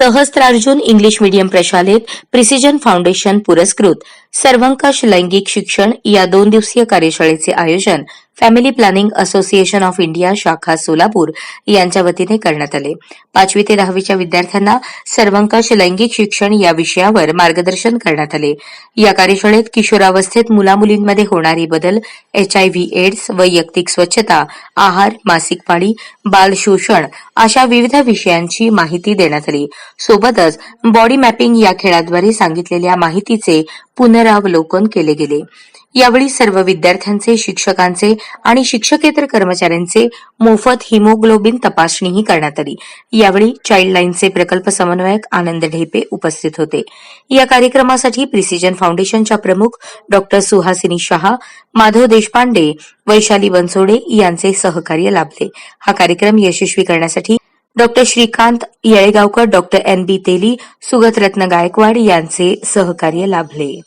Sahastrarjun English medium प्रशालेत precision foundation पुरस्कृत. सर्वंकष लैंगिक शिक्षण या दोन दिवसीय कार्यशाळेचे आयोजन family planning association of India शाखा सोलापूर यांच्या वतीने करण्यात आले. पाचवी ते दहावीच्या विद्यार्थ्यांना सर्वंकष लैंगिक शिक्षण या विषयावर मार्गदर्शन करण्यात आले. या कार्यशाळेत किशोरावस्थेत मुलामुलींमध्ये होणारी बदल एचआयव्ही एड्स वैयक्तिक स्वच्छता आहार मासिक पाळी बाल शोषण अशा विविध विषयांची माहिती देण्यात आली. सोबतच बॉडी मॅपिंग या खेळाद्वारे सांगितलेल्या माहितीचे पुनरावलोकन केले गेले. यावेळी सर्व विद्यार्थ्यांचे शिक्षकांचे आणि शिक्षकेतर कर्मचाऱ्यांचे मोफत हिमोग्लोबिन तपासणीही करण्यात आली. यावेळी चाइल्डलाईनचे प्रकल्प समन्वयक आनंद ढेपे उपस्थित होते. या कार्यक्रमासाठी प्रिसिजन फाउंडेशनच्या प्रमुख डॉक्टर सुहासिनी शहा माधव देशपांडे वैशाली बनसोडे यांचे सहकार्य लाभले. हा कार्यक्रम यशस्वी करण्यासाठी doctor Shrikant Yelegaonkar doctor N B Teli Sugataratna Gaikwad यांचे सहकार्य लाभले.